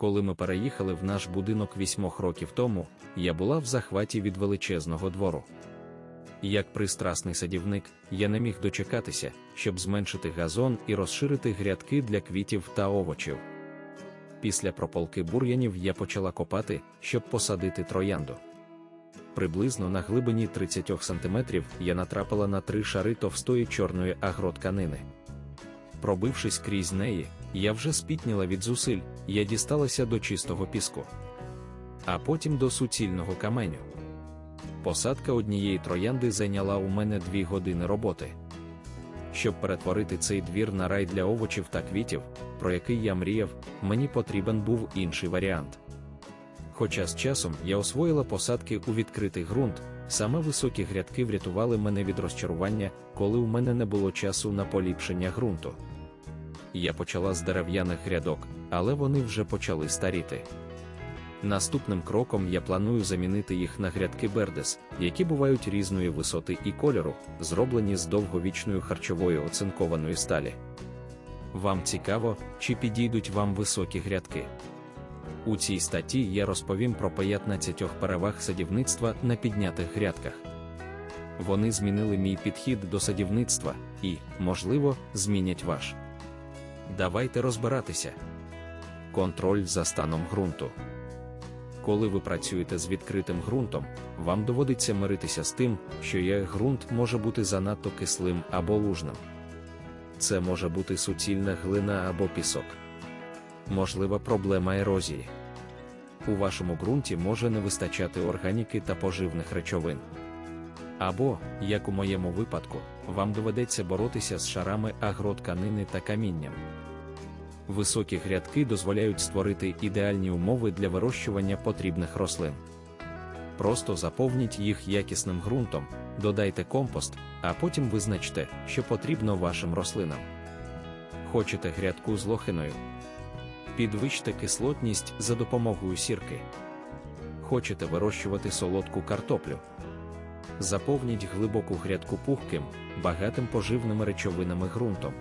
Коли ми переїхали в наш будинок вісьмох років тому, я була в захваті від величезного двору. Як пристрасний садівник, я не міг дочекатися, щоб зменшити газон і розширити грядки для квітів та овочів. Після прополки бур'янів я почала копати, щоб посадити троянду. Приблизно на глибині 30 см я натрапила на три шари товстої чорної агротканини. Пробившись крізь неї, я вже спітніла від зусиль, я дісталася до чистого піску, а потім до суцільного каменю. Посадка однієї троянди зайняла у мене дві години роботи. Щоб перетворити цей двір на рай для овочів та квітів, про який я мріяв, мені потрібен був інший варіант. Хоча з часом я освоїла посадки у відкритий ґрунт, саме високі грядки врятували мене від розчарування, коли у мене не було часу на поліпшення ґрунту. Я почала з дерев'яних грядок, але вони вже почали старіти. Наступним кроком я планую замінити їх на грядки Бердес, які бувають різної висоти і кольору, зроблені з довговічною харчовою оцинкованої сталі. Вам цікаво, чи підійдуть вам високі грядки? У цій статті я розповім про 15 переваг садівництва на піднятих грядках. Вони змінили мій підхід до садівництва і, можливо, змінять ваш. Давайте розбиратися. Контроль за станом ґрунту. Коли ви працюєте з відкритим ґрунтом, вам доводиться миритися з тим, що є ґрунт може бути занадто кислим або лужним. Це може бути суцільна глина або пісок. Можлива проблема ерозії. У вашому ґрунті може не вистачати органіки та поживних речовин. Або, як у моєму випадку, вам доведеться боротися з шарами агротканини та камінням. Високі грядки дозволяють створити ідеальні умови для вирощування потрібних рослин. Просто заповніть їх якісним ґрунтом, додайте компост, а потім визначте, що потрібно вашим рослинам. Хочете грядку з лохиною? Підвищте кислотність за допомогою сірки. Хочете вирощувати солодку картоплю? Заповніть глибоку грядку пухким, багатим поживними речовинами ґрунтом.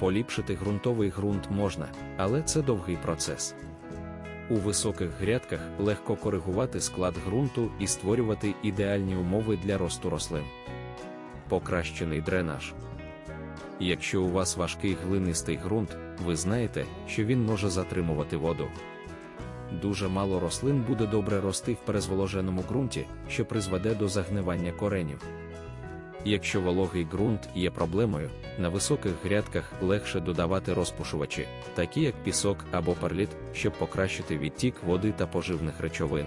Поліпшити ґрунтовий ґрунт можна, але це довгий процес. У високих грядках легко коригувати склад ґрунту і створювати ідеальні умови для росту рослин. Покращений дренаж. Якщо у вас важкий глинистий ґрунт, ви знаєте, що він може затримувати воду. Дуже мало рослин буде добре рости в перезволоженому ґрунті, що призведе до загнивання коренів. Якщо вологий ґрунт є проблемою, на високих грядках легше додавати розпушувачі, такі як пісок або перліт, щоб покращити відтік води та поживних речовин.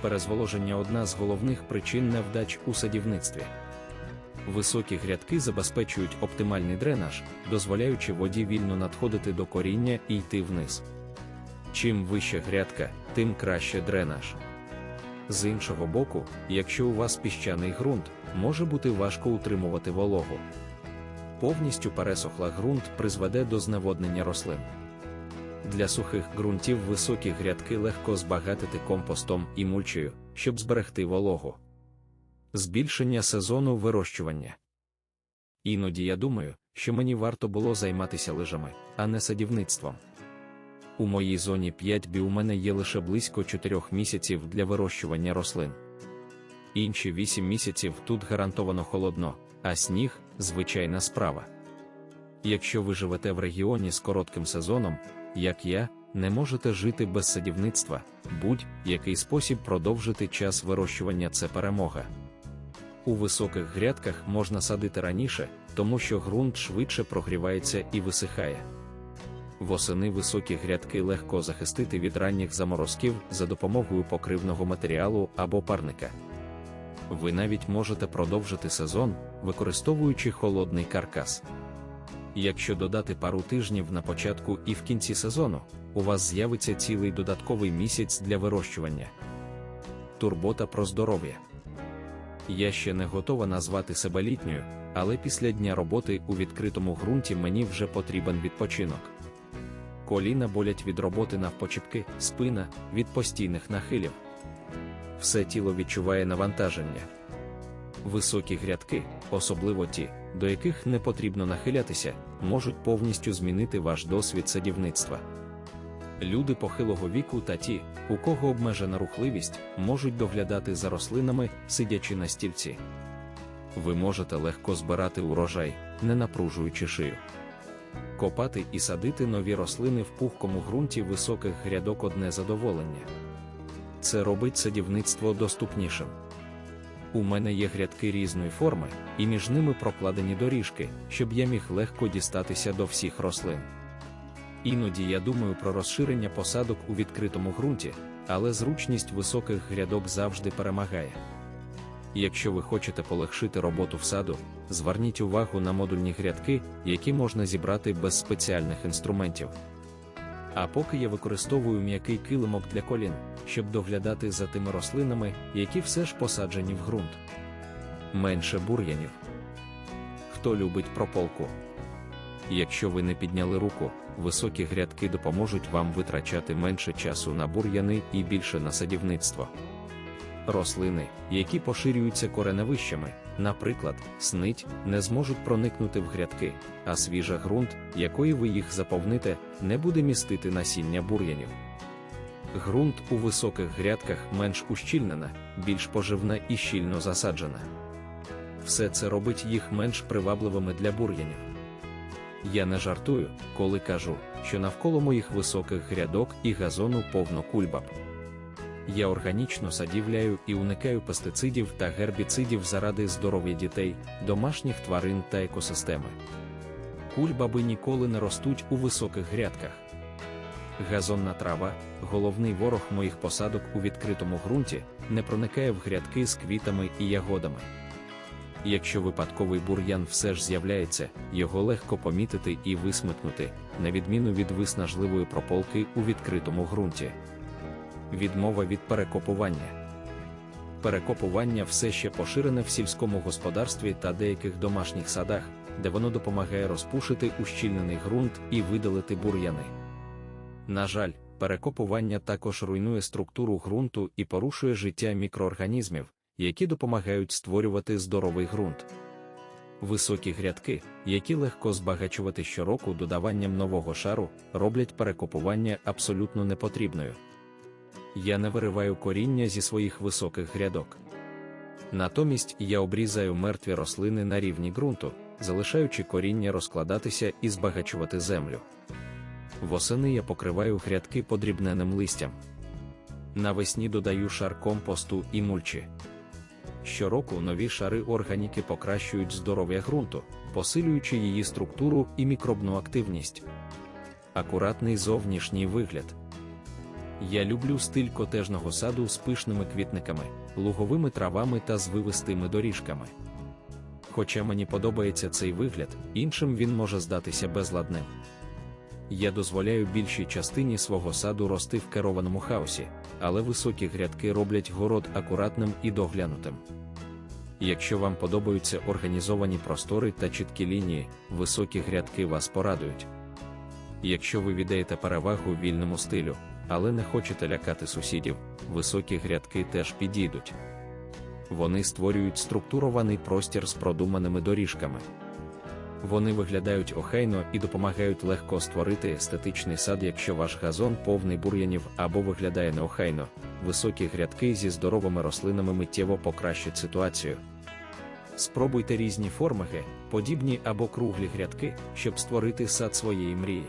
Перезволоження одна з головних причин невдач у садівництві. Високі грядки забезпечують оптимальний дренаж, дозволяючи воді вільно надходити до коріння і йти вниз. Чим вища грядка, тим краще дренаж. З іншого боку, якщо у вас піщаний ґрунт, може бути важко утримувати вологу. Повністю пересохла ґрунт призведе до зневоднення рослин. Для сухих ґрунтів високі грядки легко збагатити компостом і мульчею, щоб зберегти вологу. Збільшення сезону вирощування. Іноді я думаю, що мені варто було займатися лижами, а не садівництвом. У моїй зоні 5 бі у мене є лише близько 4 місяців для вирощування рослин. Інші 8 місяців тут гарантовано холодно, а сніг звичайна справа. Якщо ви живете в регіоні з коротким сезоном, як я, не можете жити без садівництва, будь-який спосіб продовжити час вирощування це перемога. У високих грядках можна садити раніше, тому що ґрунт швидше прогрівається і висихає. Восени високі грядки легко захистити від ранніх заморозків за допомогою покривного матеріалу або парника. Ви навіть можете продовжити сезон, використовуючи холодний каркас. Якщо додати пару тижнів на початку і в кінці сезону, у вас з'явиться цілий додатковий місяць для вирощування. Турбота про здоров'я. Я ще не готова назвати себе літньою, але після дня роботи у відкритому ґрунті мені вже потрібен відпочинок. Коліна болять від роботи навпочіпки, спина від постійних нахилів. Все тіло відчуває навантаження. Високі грядки, особливо ті, до яких не потрібно нахилятися, можуть повністю змінити ваш досвід садівництва. Люди похилого віку та ті, у кого обмежена рухливість, можуть доглядати за рослинами, сидячи на стільці. Ви можете легко збирати урожай, не напружуючи шию. Копати і садити нові рослини в пухкому ґрунті високих грядок одне задоволення. Це робить садівництво доступнішим. У мене є грядки різної форми, і між ними прокладені доріжки, щоб я міг легко дістатися до всіх рослин. Іноді я думаю про розширення посадок у відкритому ґрунті, але зручність високих грядок завжди перемагає. Якщо ви хочете полегшити роботу в саду, зверніть увагу на модульні грядки, які можна зібрати без спеціальних інструментів. А поки я використовую м'який килимок для колін, щоб доглядати за тими рослинами, які все ж посаджені в ґрунт. Менше бур'янів. Хто любить прополку? Якщо ви не підняли руку, високі грядки допоможуть вам витрачати менше часу на бур'яни і більше на садівництво. Рослини, які поширюються кореневищами, наприклад, снить, не зможуть проникнути в грядки, а свіжа ґрунт, якої ви їх заповните, не буде містити насіння бур'янів. Ґрунт у високих грядках менш ущільнена, більш поживна і щільно засаджена. Все це робить їх менш привабливими для бур'янів. Я не жартую, коли кажу, що навколо моїх високих грядок і газону повно кульбаб. Я органічно садівляю і уникаю пестицидів та гербіцидів заради здоров'я дітей, домашніх тварин та екосистеми. Кульбаби ніколи не ростуть у високих грядках. Газонна трава, головний ворог моїх посадок у відкритому ґрунті, не проникає в грядки з квітами і ягодами. Якщо випадковий бур'ян все ж з'являється, його легко помітити і висмикнути, на відміну від виснажливої прополки у відкритому ґрунті. Відмова від перекопування. Перекопування все ще поширене в сільському господарстві та деяких домашніх садах, де воно допомагає розпушити ущільнений ґрунт і видалити бур'яни. На жаль, перекопування також руйнує структуру ґрунту і порушує життя мікроорганізмів, які допомагають створювати здоровий ґрунт. Високі грядки, які легко збагачувати щороку додаванням нового шару, роблять перекопування абсолютно непотрібною. Я не вириваю коріння зі своїх високих грядок. Натомість я обрізаю мертві рослини на рівні ґрунту, залишаючи коріння розкладатися і збагачувати землю. Восени я покриваю грядки подрібненим листям. Навесні додаю шар компосту і мульчі. Щороку нові шари органіки покращують здоров'я ґрунту, посилюючи її структуру і мікробну активність. Акуратний зовнішній вигляд. Я люблю стиль котежного саду з пишними квітниками, луговими травами та звивистими доріжками. Хоча мені подобається цей вигляд, іншим він може здатися безладним. Я дозволяю більшій частині свого саду рости в керованому хаосі, але високі грядки роблять город акуратним і доглянутим. Якщо вам подобаються організовані простори та чіткі лінії, високі грядки вас порадують. Якщо ви віддаєте перевагу вільному стилю, але не хочете лякати сусідів, високі грядки теж підійдуть. Вони створюють структурований простір з продуманими доріжками. Вони виглядають охайно і допомагають легко створити естетичний сад, якщо ваш газон повний бур'янів або виглядає неохайно. Високі грядки зі здоровими рослинами миттєво покращать ситуацію. Спробуйте різні форми, подібні або круглі грядки, щоб створити сад своєї мрії.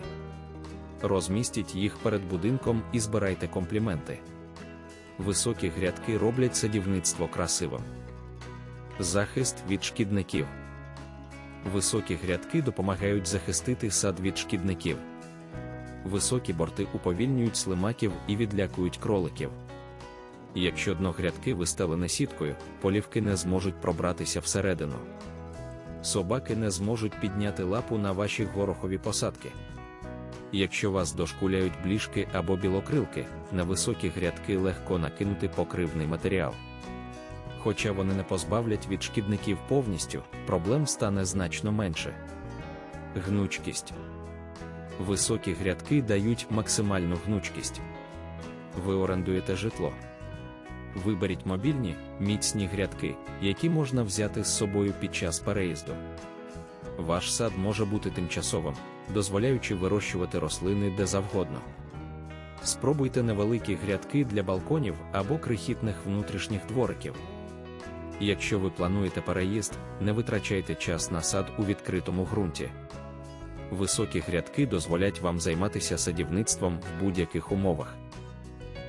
Розмістіть їх перед будинком і збирайте компліменти. Високі грядки роблять садівництво красивим. Захист від шкідників. Високі грядки допомагають захистити сад від шкідників. Високі борти уповільнюють слимаків і відлякують кроликів. Якщо дно грядки вистелене сіткою, полівки не зможуть пробратися всередину. Собаки не зможуть підняти лапу на ваші горохові посадки. Якщо вас дошкуляють бліжки або білокрилки, на високі грядки легко накинути покривний матеріал. Хоча вони не позбавлять від шкідників повністю, проблем стане значно менше. Гнучкість високі грядки дають максимальну гнучкість. Ви орендуєте житло. Виберіть мобільні, міцні грядки, які можна взяти з собою під час переїзду. Ваш сад може бути тимчасовим, дозволяючи вирощувати рослини де завгодно. Спробуйте невеликі грядки для балконів або крихітних внутрішніх двориків. Якщо ви плануєте переїзд, не витрачайте час на сад у відкритому ґрунті. Високі грядки дозволять вам займатися садівництвом в будь-яких умовах.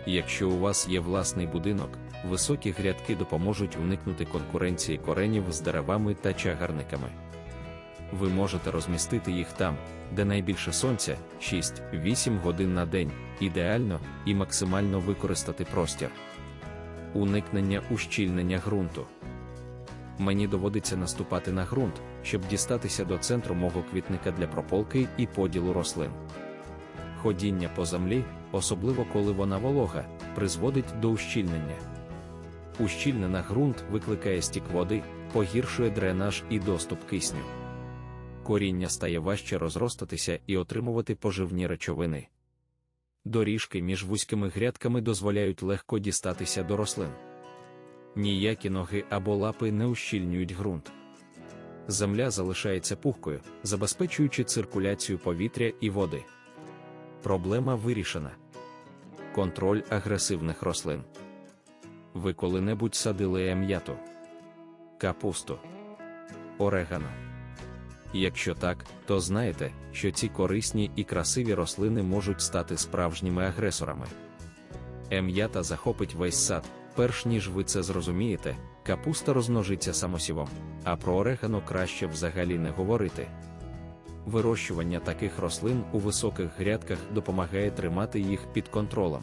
Якщо у вас є власний будинок, високі грядки допоможуть уникнути конкуренції коренів з деревами та чагарниками. Ви можете розмістити їх там, де найбільше сонця 6-8 годин на день, ідеально і максимально використати простір. Уникнення ущільнення ґрунту. Мені доводиться наступати на ґрунт, щоб дістатися до центру мого квітника для прополки і поділу рослин. Ходіння по землі, особливо коли вона волога, призводить до ущільнення. Ущільнена ґрунт викликає стік води, погіршує дренаж і доступ кисню. Коріння стає важче розростатися і отримувати поживні речовини. Доріжки між вузькими грядками дозволяють легко дістатися до рослин. Ніякі ноги або лапи не ущільнюють ґрунт. Земля залишається пухкою, забезпечуючи циркуляцію повітря і води. Проблема вирішена. Контроль агресивних рослин. Ви коли-небудь садили ем'яту, капусту, орегано. Якщо так, то знаєте, що ці корисні і красиві рослини можуть стати справжніми агресорами. Ем'ята захопить весь сад, перш ніж ви це зрозумієте, капуста розмножиться самосівом, а про орегано краще взагалі не говорити. Вирощування таких рослин у високих грядках допомагає тримати їх під контролем.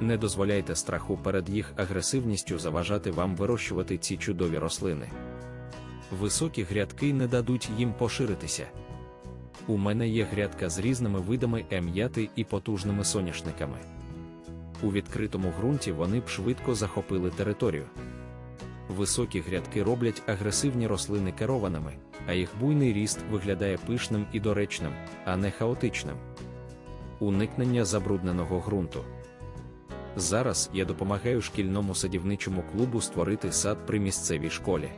Не дозволяйте страху перед їх агресивністю заважати вам вирощувати ці чудові рослини. Високі грядки не дадуть їм поширитися. У мене є грядка з різними видами ем'яти і потужними соняшниками. У відкритому ґрунті вони б швидко захопили територію. Високі грядки роблять агресивні рослини керованими, а їх буйний ріст виглядає пишним і доречним, а не хаотичним. Уникнення забрудненого ґрунту. Зараз я допомагаю шкільному садівничому клубу створити сад при місцевій школі.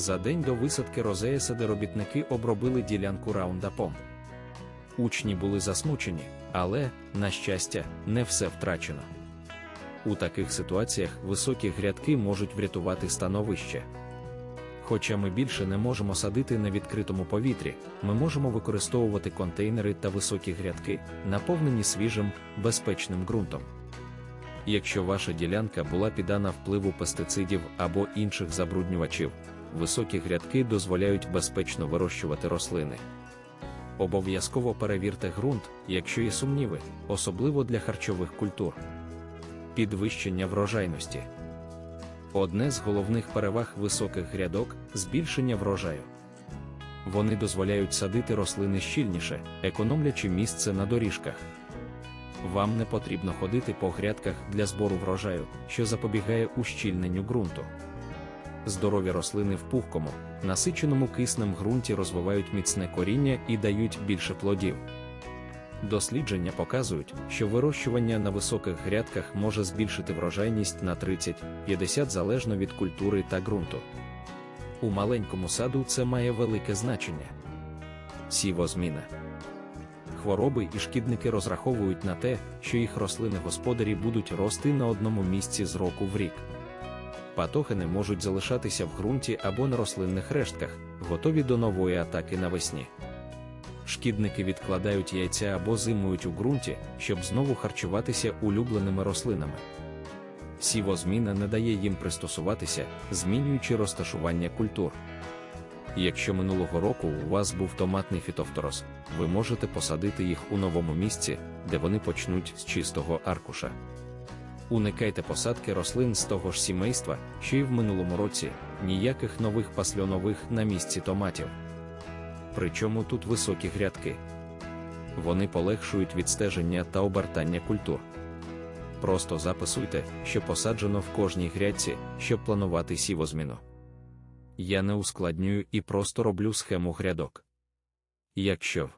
За день до висадки розея садиробітники обробили ділянку раундапом. Учні були засмучені, але, на щастя, не все втрачено. У таких ситуаціях високі грядки можуть врятувати становище. Хоча ми більше не можемо садити на відкритому повітрі, ми можемо використовувати контейнери та високі грядки, наповнені свіжим, безпечним ґрунтом. Якщо ваша ділянка була піддана впливу пестицидів або інших забруднювачів, високі грядки дозволяють безпечно вирощувати рослини. Обов'язково перевірте ґрунт, якщо є сумніви, особливо для харчових культур. Підвищення врожайності. Одне з головних переваг високих грядок збільшення врожаю. Вони дозволяють садити рослини щільніше, економлячи місце на доріжках. Вам не потрібно ходити по грядках для збору врожаю, що запобігає ущільненню ґрунту. Здорові рослини в пухкому, насиченому киснем ґрунті розвивають міцне коріння і дають більше плодів. Дослідження показують, що вирощування на високих грядках може збільшити врожайність на 30-50 залежно від культури та ґрунту. У маленькому саду це має велике значення. Сівозміна. Хвороби і шкідники розраховують на те, що їх рослини господарі будуть рости на одному місці з року в рік. Патогени можуть залишатися в ґрунті або на рослинних рештках, готові до нової атаки навесні. Шкідники відкладають яйця або зимують у ґрунті, щоб знову харчуватися улюбленими рослинами. Сівозміна не дає їм пристосуватися, змінюючи розташування культур. Якщо минулого року у вас був томатний фітофторос, ви можете посадити їх у новому місці, де вони почнуть з чистого аркуша. Уникайте посадки рослин з того ж сімейства, що й в минулому році, ніяких нових пасльонових на місці томатів. Причому тут високі грядки. Вони полегшують відстеження та обертання культур. Просто записуйте, що посаджено в кожній грядці, щоб планувати сівозміну. Я не ускладнюю і просто роблю схему грядок. Якщо